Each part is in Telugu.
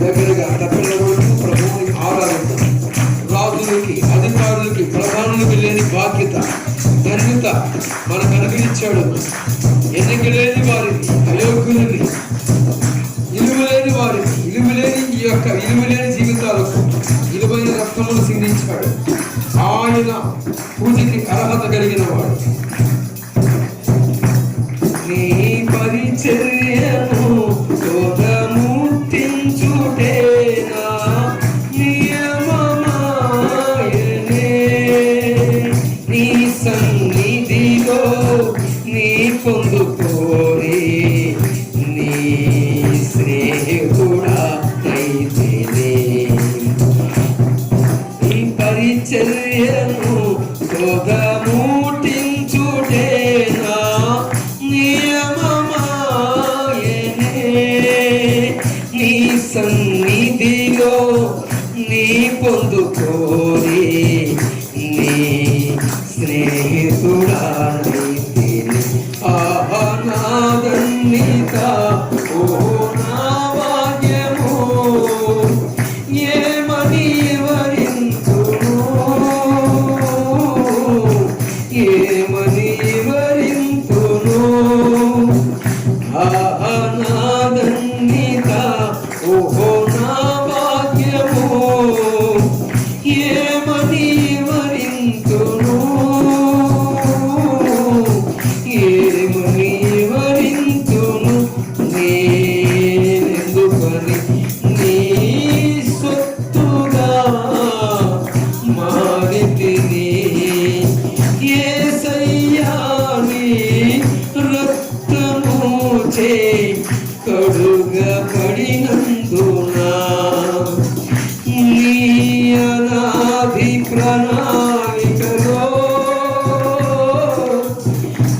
దగ్గరగా తప్పినప్పుడు ప్రభువుని ఆరాధిద్దాం రాజులకి అధికారులకి ప్రధానులకి లేని బాధ్యత ధన్యత మనకు అనుగ్రహించాడు ఎన్నిక లేని వారిని అయోగ్యులని ఇలువలేని వారిని ఇలువలేని ఈ యొక్క ఇలువలేని జీవితాలకు ఇలువైన రక్తమును సిందించాడు ఆయన పూజకి అర్హత కలిగిన వాడు. నీ పరిచర్యను లోకముట్టించుటేనా నియమమాయనే. నీ సన్నిధిలో నీ పొందుకోరి. నీ స్నేహితుడా అయితేనే. ఈ పరిచర్యను నీ సన్నిధిలో నీ పొందుకోరి నీ స్నేహితుడానైతిని ఆహా నాదన్నిత చే కడుగబడినందునా నీ అనాది ప్రణాళికలో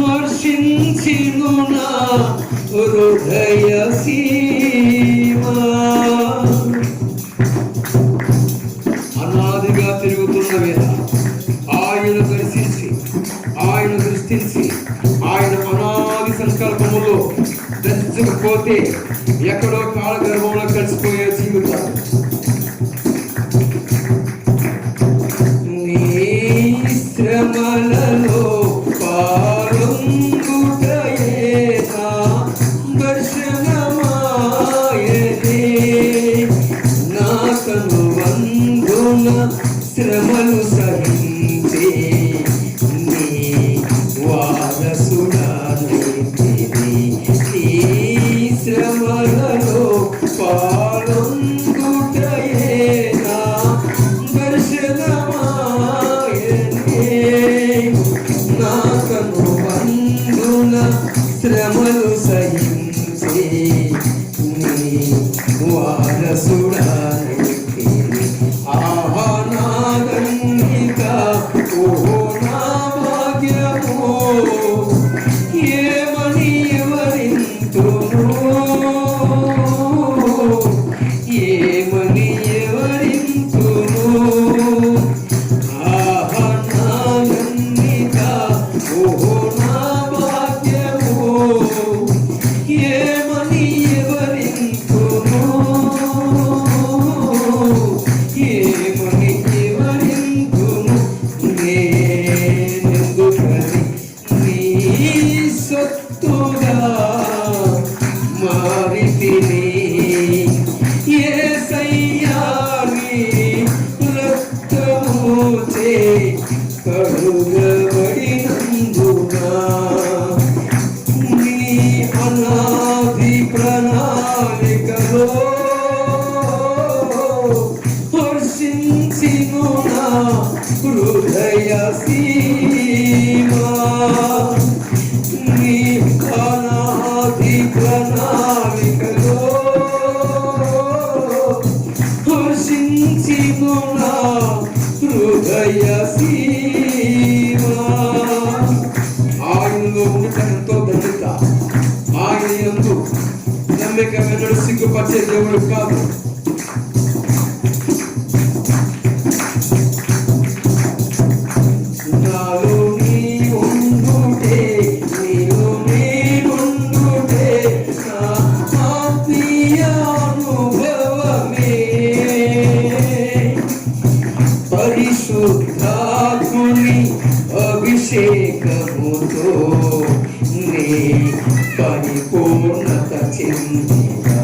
హర్షించిను నా హృదయ సీమా. అనాదిగా తిరుగుతున్న వేళ ఆయన దర్శించి ఆయన దృష్టించి ఆయన అనా సంకల్పములో దర్శించకపోతే ఎక్కడో కాల గర్భంలో కలిసిపోయే జీవితాలు నీ శ్రమలలో నా శ్రమలు హృదయ సీమా నీ అనాది ప్రణాళికలో హర్షించిను నా హృదయ సీమా ఆయనలో ఉండటం ధన్యత ఆయన నమ్మిక వెన్నడు సిగ్గుపరిచే దేవుడు కాదు పరిపూర్ణత చెందిన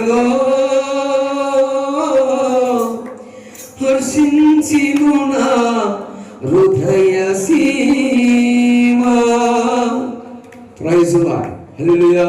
গো হরসিনছি মুনা হৃদয়াসি মা প্রাইজ হালেলুয়া